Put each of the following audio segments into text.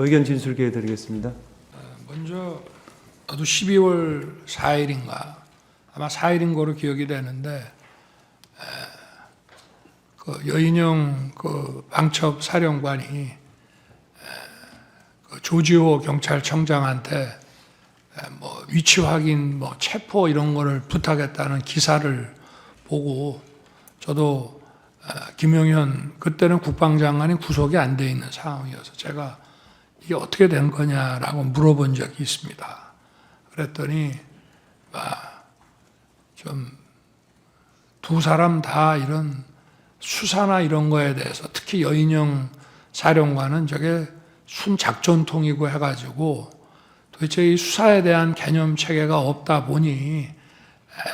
의견 진술 기회 드리겠습니다. 먼저 나도 12월 4일인가 아마 4일인 거로 기억이 되는데 에, 그 여인영 그 방첩 사령관이 에, 그 조지호 경찰청장한테 에, 뭐 위치 확인, 뭐 체포 이런 거를 부탁했다는 기사를 보고 저도 에, 김용현 그때는 국방장관이 구속이 안 돼 있는 상황이어서 제가 이게 어떻게 된 거냐라고 물어본 적이 있습니다. 그랬더니 좀 두 사람 다 이런 수사나 이런 거에 대해서 특히 여인영 사령관은 저게 순작전통이고 해가지고 도대체 이 수사에 대한 개념 체계가 없다 보니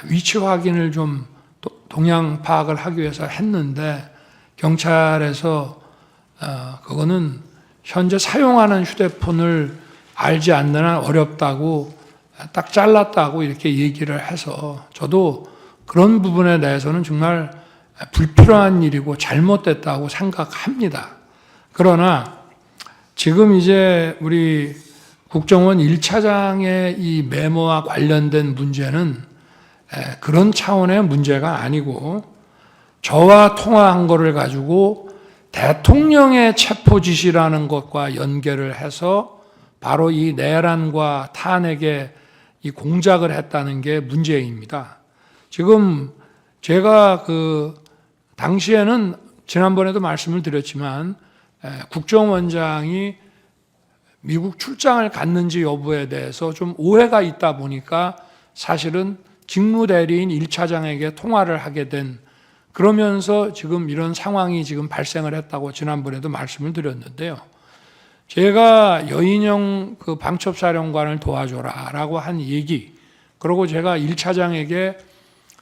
위치 확인을 좀 도- 동향 파악을 하기 위해서 했는데 경찰에서 어, 그거는 현재 사용하는 휴대폰을 알지 않는 한 어렵다고 딱 잘랐다고 이렇게 얘기를 해서 저도 그런 부분에 대해서는 정말 불필요한 일이고 잘못됐다고 생각합니다. 그러나 지금 이제 우리 국정원 1차장의 이 메모와 관련된 문제는 에, 그런 차원의 문제가 아니고 저와 통화한 거를 가지고 대통령의 체포 지시라는 것과 연결을 해서 바로 이 내란과 탄핵에 이 공작을 했다는 게 문제입니다. 지금 제가 그 당시에는 지난번에도 말씀을 드렸지만 에, 국정원장이 미국 출장을 갔는지 여부에 대해서 좀 오해가 있다 보니까 사실은 직무대리인 1차장에게 통화를 하게 된 그러면서 지금 이런 상황이 지금 발생을 했다고 지난번에도 말씀을 드렸는데요. 제가 여인영 그 방첩사령관을 도와줘라라고 한 얘기, 그리고 제가 1차장에게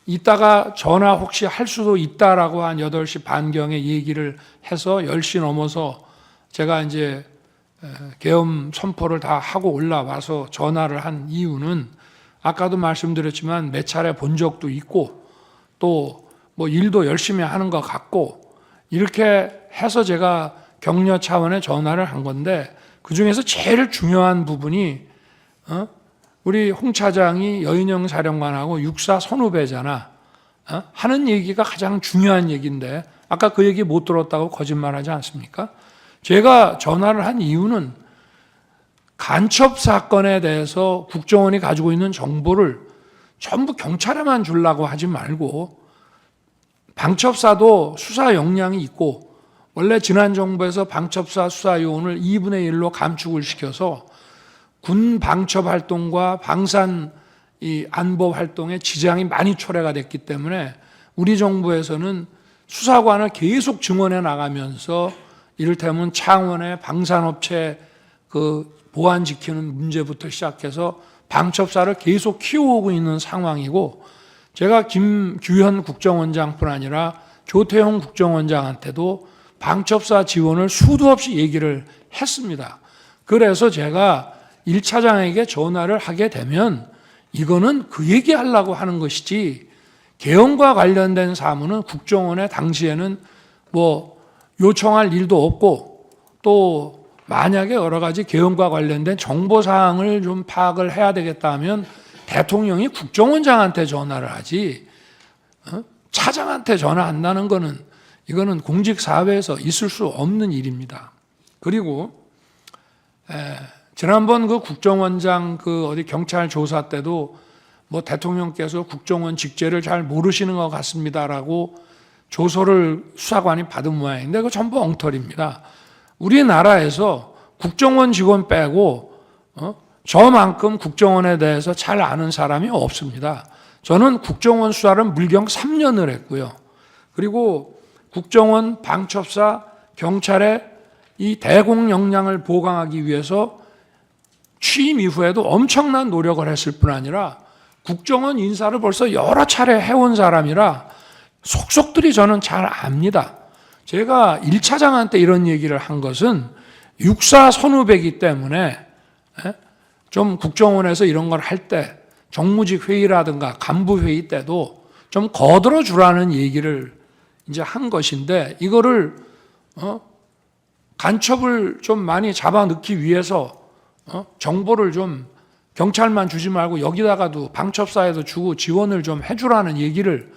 이따가 전화 혹시 할 수도 있다라고 한 8시 반경에 얘기를 해서 10시 넘어서 제가 이제 에, 계엄 선포를 다 하고 올라와서 전화를 한 이유는 아까도 말씀드렸지만 몇 차례 본 적도 있고 또 뭐 일도 열심히 하는 것 같고 이렇게 해서 제가 격려 차원의 전화를 한 건데 그 중에서 제일 중요한 부분이 어? 우리 홍 차장이 여인영 사령관하고 육사 선후배잖아. 어? 하는 얘기가 가장 중요한 얘기인데 아까 그 얘기 못 들었다고 거짓말하지 않습니까? 제가 전화를 한 이유는 간첩 사건에 대해서 국정원이 가지고 있는 정보를 전부 경찰에만 주려고 하지 말고 방첩사도 수사 역량이 있고 원래 지난 정부에서 방첩사 수사 요원을 2분의 1로 감축을 시켜서 군 방첩 활동과 방산 이 안보 활동에 지장이 많이 초래가 됐기 때문에 우리 정부에서는 수사관을 계속 증원해 나가면서 이를테면 창원의 방산업체 그 보안 지키는 문제부터 시작해서 방첩사를 계속 키워오고 있는 상황이고 제가 김규현 국정원장뿐 아니라 조태용 국정원장한테도 방첩사 지원을 수도 없이 얘기를 했습니다. 그래서 제가 1차장에게 전화를 하게 되면 이거는 그 얘기 하려고 하는 것이지 개헌과 관련된 사무는 국정원에 당시에는 뭐 요청할 일도 없고 또 만약에 여러 가지 개헌과 관련된 정보 사항을 좀 파악을 해야 되겠다 하면 대통령이 국정원장한테 전화를 하지 어? 차장한테 전화 한다는 거는 이거는 공직 사회에서 있을 수 없는 일입니다. 그리고 에, 지난번 그 국정원장 그 어디 경찰 조사 때도 뭐 대통령께서 국정원 직제를 잘 모르시는 것 같습니다라고 조서를 수사관이 받은 모양인데 그 전부 엉터리입니다. 우리나라에서 국정원 직원 빼고 어? 저만큼 국정원에 대해서 잘 아는 사람이 없습니다. 저는 국정원 수사를 물경 3년을 했고요. 그리고 국정원, 방첩사, 경찰의 이 대공 역량을 보강하기 위해서 취임 이후에도 엄청난 노력을 했을 뿐 아니라 국정원 인사를 벌써 여러 차례 해온 사람이라 속속들이 저는 잘 압니다. 제가 1차장한테 이런 얘기를 한 것은 육사 선후배기 때문에 예? 좀 국정원에서 이런 걸 할 때 정무직 회의라든가 간부 회의 때도 좀 거들어 주라는 얘기를 이제 한 것인데 이거를 어? 간첩을 좀 많이 잡아 넣기 위해서 어? 정보를 좀 경찰만 주지 말고 여기다가도 방첩사에도 주고 지원을 좀 해주라는 얘기를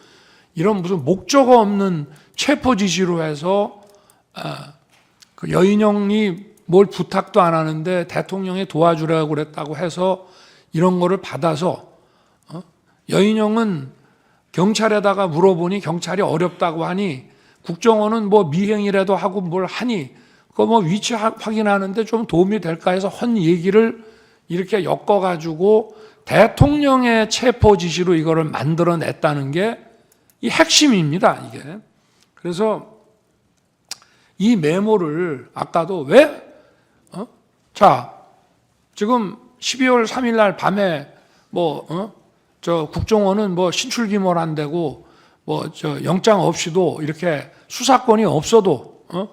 이런 무슨 목적 없는 체포 지시로 해서 아, 그 여인영이 뭘 부탁도 안 하는데 대통령이 도와주라고 그랬다고 해서 이런 거를 받아서 어? 여인영은 경찰에다가 물어보니 경찰이 어렵다고 하니 국정원은 뭐 미행이라도 하고 뭘 하니 그거 뭐 위치 하- 확인하는데 좀 도움이 될까 해서 헌 얘기를 이렇게 엮어가지고 대통령의 체포 지시로 이거를 만들어냈다는 게 이 핵심입니다, 이게. 그래서 이 메모를 아까도 왜, 어? 자, 지금 12월 3일 날 밤에 뭐, 어? 저 국정원은 뭐 신출기몰 안 되고 뭐 저 영장 없이도 이렇게 수사권이 없어도 어?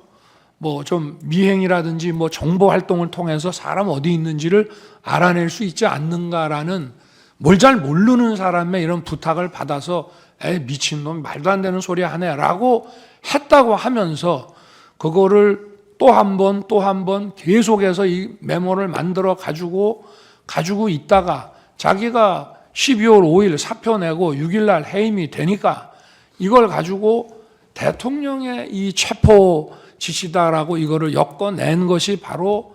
뭐 좀 미행이라든지 뭐 정보 활동을 통해서 사람 어디 있는지를 알아낼 수 있지 않는가라는 뭘 잘 모르는 사람의 이런 부탁을 받아서 에 미친놈 말도 안 되는 소리 하네라고 했다고 하면서 그거를 또 한 번 또 한 번 계속해서 이 메모를 만들어 가지고 가지고 있다가 자기가 12월 5일 사표 내고 6일 날 해임이 되니까 이걸 가지고 대통령의 이 체포 지시다라고 이거를 엮어낸 것이 바로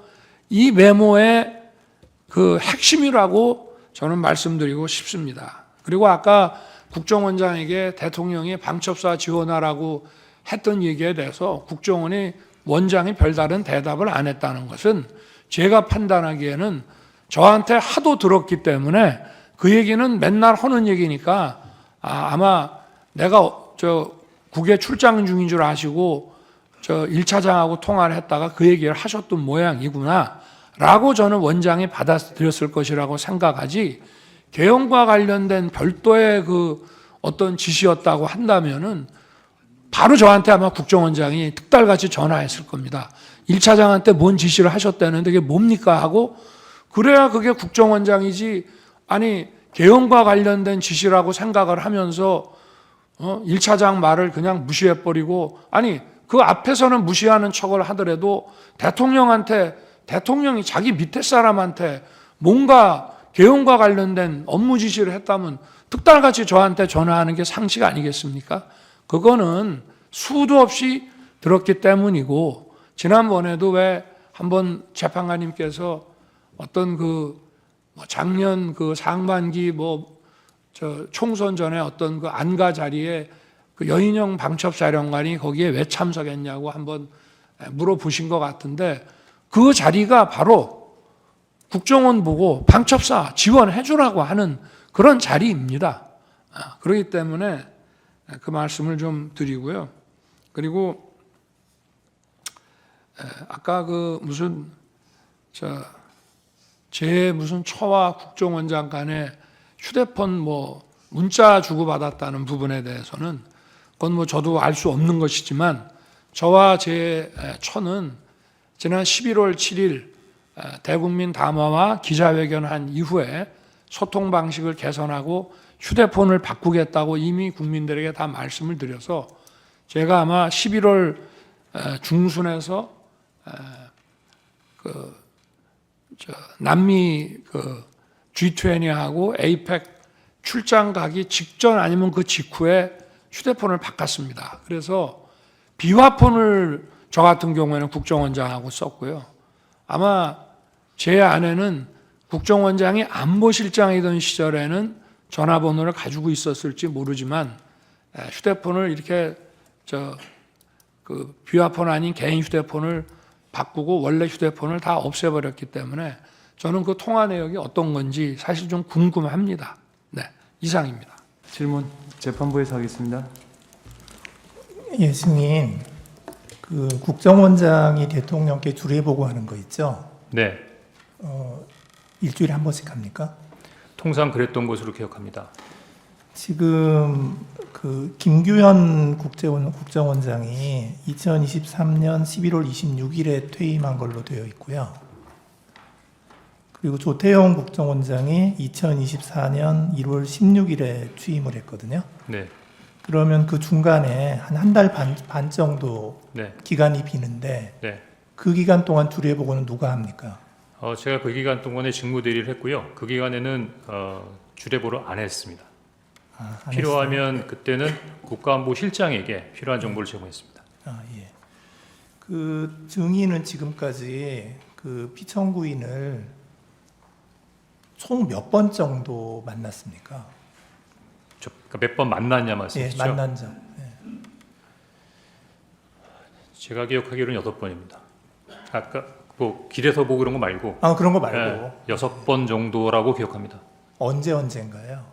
이 메모의 그 핵심이라고 저는 말씀드리고 싶습니다. 그리고 아까 국정원장에게 대통령이 방첩사 지원하라고 했던 얘기에 대해서 국정원이 원장이 별다른 대답을 안 했다는 것은 제가 판단하기에는 저한테 하도 들었기 때문에 그 얘기는 맨날 하는 얘기니까 아, 아마 내가 저 국외 출장 중인 줄 아시고 저 1차장하고 통화를 했다가 그 얘기를 하셨던 모양이구나 라고 저는 원장이 받아들였을 것이라고 생각하지 개헌과 관련된 별도의 그 어떤 지시였다고 한다면은 바로 저한테 아마 국정원장이 특달같이 전화했을 겁니다. 1차장한테 뭔 지시를 하셨다는데 그게 뭡니까 하고 그래야 그게 국정원장이지 아니 개헌과 관련된 지시라고 생각을 하면서 어? 1차장 말을 그냥 무시해버리고 아니 그 앞에서는 무시하는 척을 하더라도 대통령한테 대통령이 자기 밑에 사람한테 뭔가 개헌과 관련된 업무 지시를 했다면 특달같이 저한테 전화하는 게 상식 아니겠습니까? 그거는 수도 없이 들었기 때문이고 지난번에도 왜 한번 재판관님께서 어떤 그뭐 작년 그 상반기 뭐 저 총선 전에 어떤 그 안가 자리에 그 여인영 방첩사령관이 거기에 왜 참석했냐고 한번 물어보신 것 같은데 그 자리가 바로 국정원 보고 방첩사 지원해 주라고 하는 그런 자리입니다. 아, 그렇기 때문에 그 말씀을 좀 드리고요. 그리고 에, 아까 그 무슨 저제 무슨 처와 국정원장 간에 휴대폰 뭐 문자 주고 받았다는 부분에 대해서는 그건 뭐 저도 알 수 없는 것이지만 저와 제 처는 지난 11월 7일 대국민 담화와 기자회견한 이후에 소통 방식을 개선하고 휴대폰을 바꾸겠다고 이미 국민들에게 다 말씀을 드려서 제가 아마 11월 중순에서 그 남미 그 G20하고 APEC 출장 가기 직전 아니면 그 직후에 휴대폰을 바꿨습니다. 그래서 비화폰을 저 같은 경우에는 국정원장하고 썼고요. 아마 제 아내는 국정원장이 안보실장이던 시절에는 전화번호를 가지고 있었을지 모르지만 휴대폰을 이렇게 저 그 비화폰 아닌 개인 휴대폰을 바꾸고 원래 휴대폰을 다 없애버렸기 때문에 저는 그 통화 내역이 어떤 건지 사실 좀 궁금합니다. 네, 이상입니다. 질문 재판부에서 하겠습니다. 예, 승인. 그 국정원장이 대통령께 주례 보고하는 거 있죠? 네, 어, 일주일에 한 번씩 합니까? 통상 그랬던 것으로 기억합니다. 지금 그 김규현 국정원, 국정원장이 2023년 11월 26일에 퇴임한 걸로 되어 있고요. 그리고 조태용 국정원장이 2024년 1월 16일에 취임을 했거든요. 네, 그러면 그 중간에 한 한 달 반, 반 정도 네, 기간이 비는데 네. 그 기간 동안 주례 보고는 누가 합니까? 어, 제가 그 기간 동안에 직무 대리를 했고요. 그 기간에는 어, 주례보를 안 했습니다. 아, 안 필요하면 그때는 국가안보 실장에게 필요한 정보를 제공했습니다. 아, 예. 그 증인은 지금까지 그 피청구인을 총 몇 번 정도 만났습니까? 저, 그러니까 몇 번 만났냐 예, 말씀이시죠? 만난 적. 예. 제가 기억하기로는 여섯 번입니다. 아까 뭐 길에서 보고 그런 거 말고 아, 그런 거 말고 예, 여섯 번 정도라고 기억합니다. 언제 언제인가요?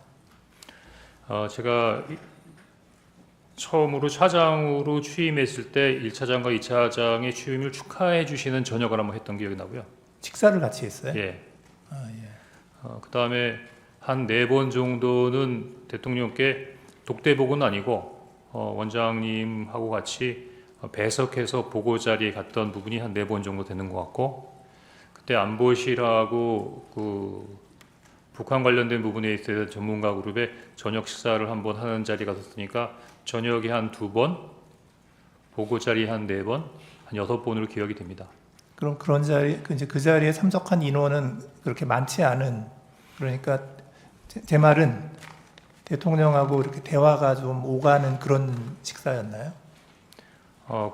어, 제가 이- 처음으로 차장으로 취임했을 때 1차장과 2차장의 취임을 축하해 주시는 저녁을 한번 했던 기억이 나고요. 식사를 같이 했어요? 예. 아, 예. 어, 그다음에 한 네 번 정도는 대통령께 독대복은 아니고 어, 원장님하고 같이 어, 배석해서 보고 자리에 갔던 부분이 한 네 번 정도 되는 것 같고 그때 안보실하고 그 북한 관련된 부분에 있어서 전문가 그룹의 저녁 식사를 한 번 하는 자리가 있었으니까 저녁에 한 두 번, 보고 자리 한 네 번, 한 여섯 번으로 기억이 됩니다. 그럼 그런 자리 그 이제 그 자리에 참석한 인원은 그렇게 많지 않은 그러니까 제, 제 말은 대통령하고 이렇게 대화가 좀 오가는 그런 식사였나요? 어,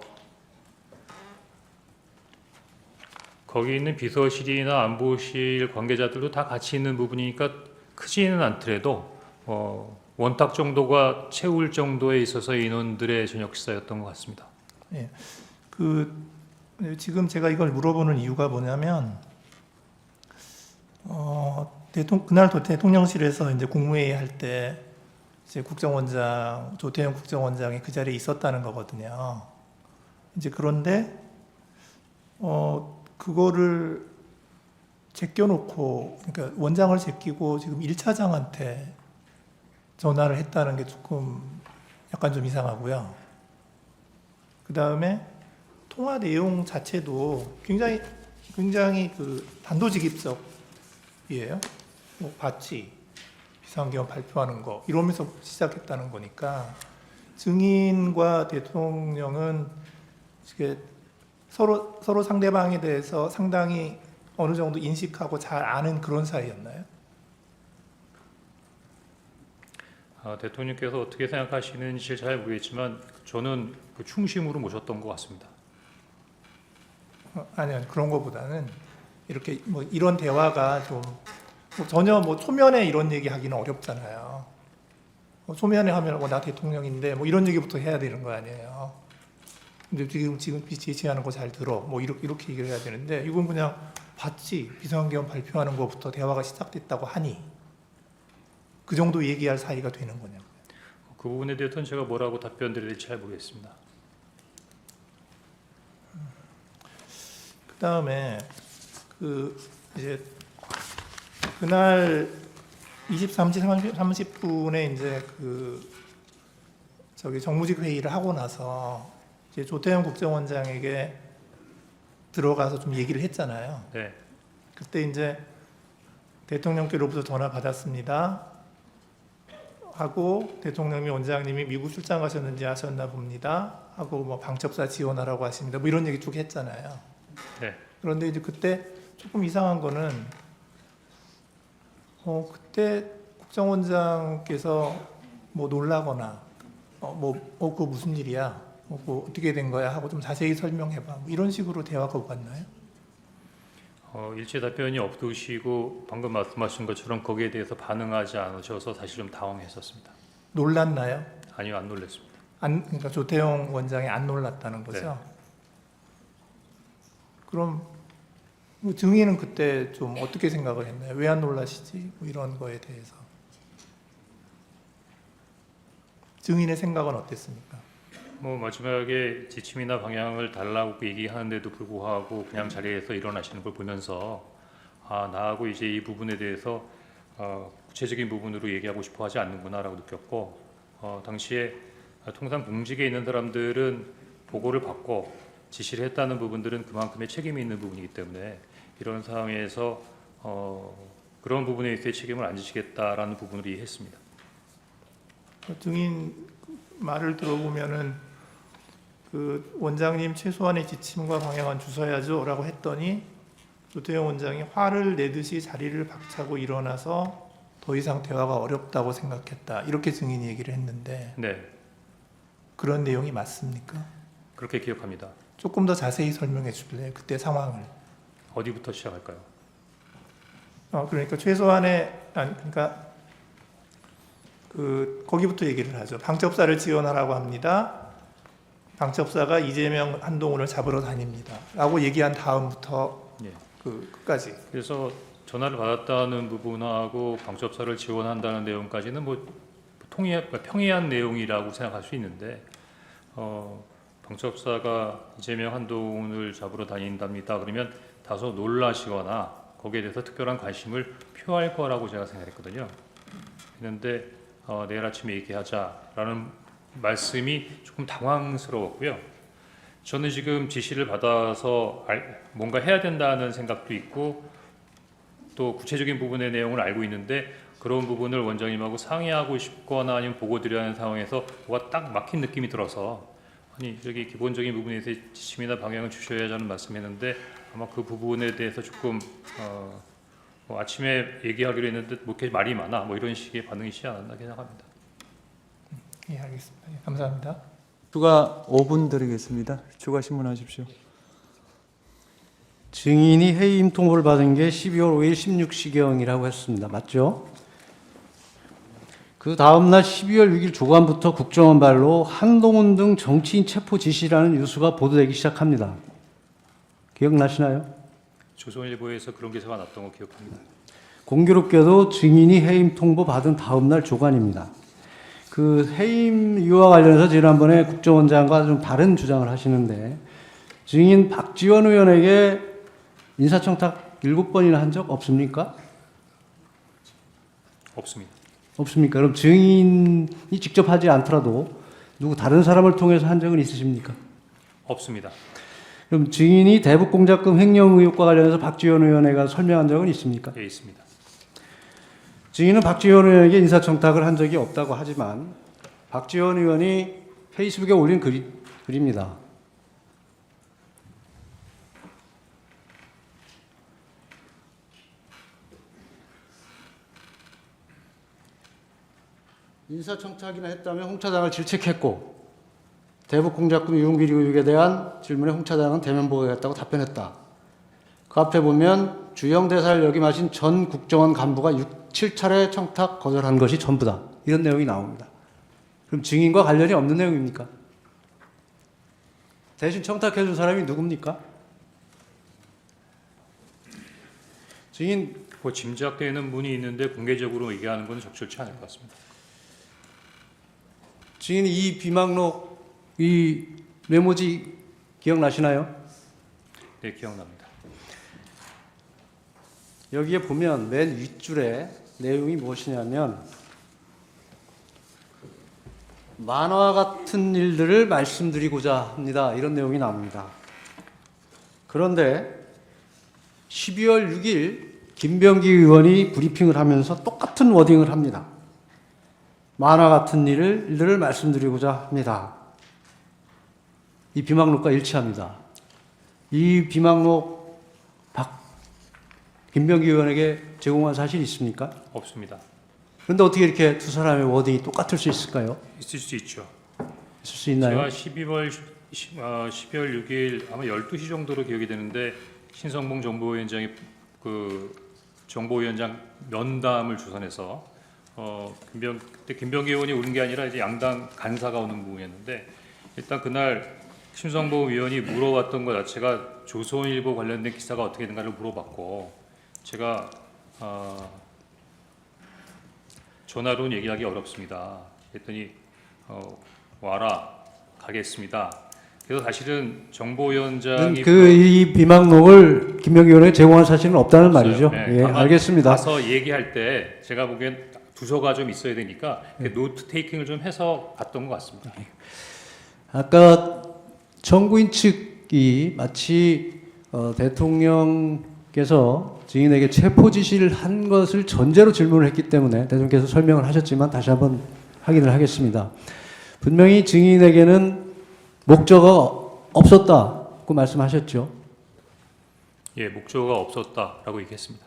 거기 있는 비서실이나 안보실 관계자들도 다 같이 있는 부분이니까 크지는 않더라도 어, 원탁 정도가 채울 정도에 있어서 인원들의 저녁 식사였던 것 같습니다. 그 지금 제가 이걸 물어보는 이유가 뭐냐면 어, 대통령 그날 도 대통령실에서 이제 국무회의 할 때 국정원장 조태영 국정원장이 그 자리에 있었다는 거거든요. 이제 그런데 어 그거를 제껴놓고 그러니까 원장을 제끼고 지금 1차장한테 전화를 했다는 게 조금 약간 좀 이상하고요. 그 다음에 통화 내용 자체도 굉장히 굉장히 그 단도직입적이에요. 뭐 봤지 비상계엄 발표하는 거 이러면서 시작했다는 거니까 증인과 대통령은 서로 서로 상대방에 대해서 상당히 어느 정도 인식하고 잘 아는 그런 사이였나요? 아, 대통령께서 어떻게 생각하시는지 잘 모르겠지만 저는 그 충심으로 모셨던 것 같습니다. 어, 아니요 그런 거보다는 이렇게 뭐 이런 대화가 좀 뭐 전혀 뭐 초면에 이런 얘기 하기는 어렵잖아요. 뭐 초면에 하면 어, 나 대통령인데 뭐 이런 얘기부터 해야 되는 거 아니에요. 근데 지금 지금 제시하는 거 잘 들어 뭐 이렇게 이렇게 얘기를 해야 되는데 이건 그냥 봤지 비상계엄 발표하는 것부터 대화가 시작됐다고 하니 그 정도 얘기할 사이가 되는 거냐고. 그 부분에 대해서는 제가 뭐라고 답변 될지 잘 모르겠습니다. 그 다음에 그 이제 그날 23시 30 분에 이제 그 저기 정무직 회의를 하고 나서 이제 조태현 국정원장에게 들어가서 좀 얘기를 했잖아요. 네, 그때 이제 대통령께로부터 전화 받았습니다. 하고 대통령이 원장님이 미국 출장 가셨는지 아셨나 봅니다. 하고 뭐 방첩사 지원하라고 하십니다. 뭐 이런 얘기 쭉 했잖아요. 네. 그런데 이제 그때 조금 이상한 거는 어 그때 국정원장께서 뭐 놀라거나 어뭐어 그거 무슨 일이야? 어, 그거 어떻게 된 거야? 하고 좀 자세히 설명해봐. 뭐 이런 식으로 대화가 오갔나요? 어, 일체 답변이 없으시고 방금 말씀하신 것처럼 거기에 대해서 반응하지 않으셔서 사실 좀 당황했었습니다. 놀랐나요? 아니요, 안 놀랐습니다. 안 그러니까 조태용 원장이 안 놀랐다는 거죠. 네. 그럼 뭐 증인은 그때 좀 어떻게 생각을 했나요? 왜 안 놀라시지? 뭐 이런 거에 대해서 증인의 생각은 어땠습니까? 뭐 마지막에 지침이나 방향을 달라고 얘기하는데도 불구하고 그냥 자리에서 일어나시는 걸 보면서 아 나하고 이제 이 부분에 대해서 어, 구체적인 부분으로 얘기하고 싶어 하지 않는구나라고 느꼈고 어, 당시에 통상 공직에 있는 사람들은 보고를 받고 지시를 했다는 부분들은 그만큼의 책임이 있는 부분이기 때문에 이런 상황에서 어, 그런 부분에 있어서 책임을 안 지시겠다라는 부분으로 이해했습니다. 그 증인 말을 들어보면은 그 원장님 최소한의 지침과 방향은 주셔야죠라고 했더니 조태영 원장이 화를 내듯이 자리를 박차고 일어나서 더 이상 대화가 어렵다고 생각했다 이렇게 증인이 얘기를 했는데 네, 그런 내용이 맞습니까? 그렇게 기억합니다. 조금 더 자세히 설명해 줄래요? 그때 상황을. 어디부터 시작할까요? 어, 그러니까 최소한의 아니 그러니까 그 거기부터 얘기를 하죠. 방첩사를 지원하라고 합니다. 방첩사가 이재명 한동훈을 잡으러 다닙니다.라고 얘기한 다음부터 예. 그 끝까지 그래서 전화를 받았다는 부분하고 방첩사를 지원한다는 내용까지는 뭐 통해 평이한 내용이라고 생각할 수 있는데 어, 방첩사가 이재명 한동훈을 잡으러 다닌답니다. 그러면 다소 놀라시거나 거기에 대해서 특별한 관심을 표할 거라고 제가 생각했거든요. 그런데 어, 내일 아침에 얘기하자라는 말씀이 조금 당황스러웠고요. 저는 지금 지시를 받아서 알- 뭔가 해야 된다는 생각도 있고 또 구체적인 부분의 내용을 알고 있는데 그런 부분을 원장님하고 상의하고 싶거나 아니면 보고 드려야 하는 상황에서 뭐가 딱 막힌 느낌이 들어서 아니 여기 기본적인 부분에 대해서 지침이나 방향을 주셔야 하는 말씀했는데 아마 그 부분에 대해서 조금 어, 뭐 아침에 얘기하기로 했는데 뭐 이렇게 말이 많아 뭐 이런 식의 반응이시지 않았나 생각합니다. 예 알겠습니다. 예, 감사합니다. 추가 5분 드리겠습니다. 추가 신문하십시오. 증인이 해임 통보를 받은 게 12월 5일 16시경이라고 했습니다. 맞죠? 그 다음날 12월 6일 조간부터 국정원 발로 한동훈 등 정치인 체포 지시라는 뉴스가 보도되기 시작합니다. 기억나시나요? 조선일보에서 그런 기사가 났던 거 기억합니다. 공교롭게도 증인이 해임 통보 받은 다음날 조간입니다. 그 해임 이유와 관련해서 지난번에 국정원장과 좀 다른 주장을 하시는데 증인 박지원 의원에게 인사청탁 일곱 번이나 한 적 없습니까? 없습니다. 없습니까? 그럼 증인이 직접 하지 않더라도 누구 다른 사람을 통해서 한 적은 있으십니까? 없습니다. 그럼 증인이 대북공작금 횡령 의혹과 관련해서 박지원 의원에게 설명한 적은 있습니까? 예 있습니다. 증인은 박지원 의원에게 인사청탁을 한 적이 없다고 하지만 박지원 의원이 페이스북에 올린 글이, 글입니다. 인사청탁이나 했다면 홍 차장을 질책했고 대북공작금 유용비리 의혹에 대한 질문에 홍 차장은 대면 보고하겠다고 답변했다. 그 앞에 보면 주영 대사를 역임하신 전 국정원 간부가 6, 7차례 청탁 거절한 것이 전부다. 이런 내용이 나옵니다. 그럼 증인과 관련이 없는 내용입니까? 대신 청탁해 준 사람이 누굽니까? 증인 뭐 짐작되는 분이 있는데 공개적으로 얘기하는 건 적절치 않을 것 같습니다. 증인 이 비망록 이 메모지 기억나시나요? 네 기억납니다. 여기에 보면 맨 윗줄에 내용이 무엇이냐면 만화 같은 일들을 말씀드리고자 합니다. 이런 내용이 나옵니다. 그런데 12월 6일 김병기 의원이 브리핑을 하면서 똑같은 워딩을 합니다. 만화 같은 일들을 말씀드리고자 합니다. 이 비망록과 일치합니다. 이 비망록 박 김병기 의원에게 제공한 사실이 있습니까? 없습니다. 그런데 어떻게 이렇게 두 사람의 워딩이 똑같을 수 있을까요? 있을 수 있죠. 있을 수 있나요? 제가 12월 10, 어, 12월 6일 아마 12시 정도로 기억이 되는데 신성봉 정보위원장이 그 정보위원장 면담을 주선해서 어 김병 그때 김병기 의원이 오는 게 아니라 이제 양당 간사가 오는 부분이었는데 일단 그날 신성봉 위원이 물어봤던 것 자체가 조선일보 관련된 기사가 어떻게 된가를 물어봤고 제가 어, 전화로는 얘기하기 어렵습니다. 그랬더니 어, 와라 가겠습니다. 그래서 사실은 정보위원장이 그이 비망록을 김병기 의원에게 제공한 사실은 없다는 말이죠. 없어요. 네, 예, 다만 알겠습니다. 가서 얘기할 때 제가 보기엔 두서가 좀 있어야 되니까 이렇게 노트 테이킹을 좀 해서 갔던 것 같습니다. 아까 정부인 측이 마치 어, 대통령 께서 증인에게 체포 지시를 한 것을 전제로 질문을 했기 때문에 대통령께서 설명을 하셨지만 다시 한번 확인을 하겠습니다. 분명히 증인에게는 목적어 없었다고 말씀하셨죠. 예, 목적어가 없었다라고 얘기했습니다.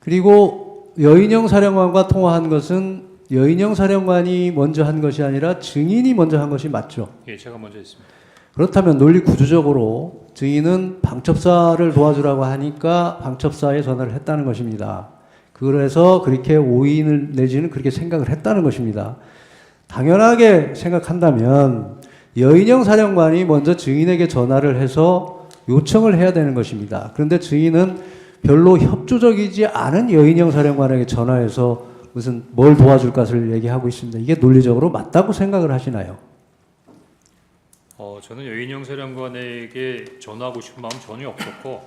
그리고 여인영 사령관과 통화한 것은 여인영 사령관이 먼저 한 것이 아니라 증인이 먼저 한 것이 맞죠. 예, 제가 먼저 했습니다. 그렇다면 논리 구조적으로 증인은 방첩사를 도와주라고 하니까 방첩사에 전화를 했다는 것입니다. 그래서 그렇게 오인을 내지는 그렇게 생각을 했다는 것입니다. 당연하게 생각한다면 여인영 사령관이 먼저 증인에게 전화를 해서 요청을 해야 되는 것입니다. 그런데 증인은 별로 협조적이지 않은 여인영 사령관에게 전화해서 무슨 뭘 도와줄 것을 얘기하고 있습니다. 이게 논리적으로 맞다고 생각을 하시나요? 어, 저는 여인영 사령관에게 전화하고 싶은 마음 전혀 없었고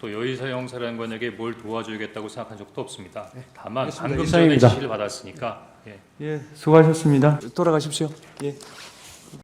또 여인사영 사령관에게 뭘 도와줘야겠다고 생각한 적도 없습니다. 다만 알겠습니다. 방금 전에 이상입니다. 지시를 받았으니까 예, 예, 수고하셨습니다. 돌아가십시오. 예.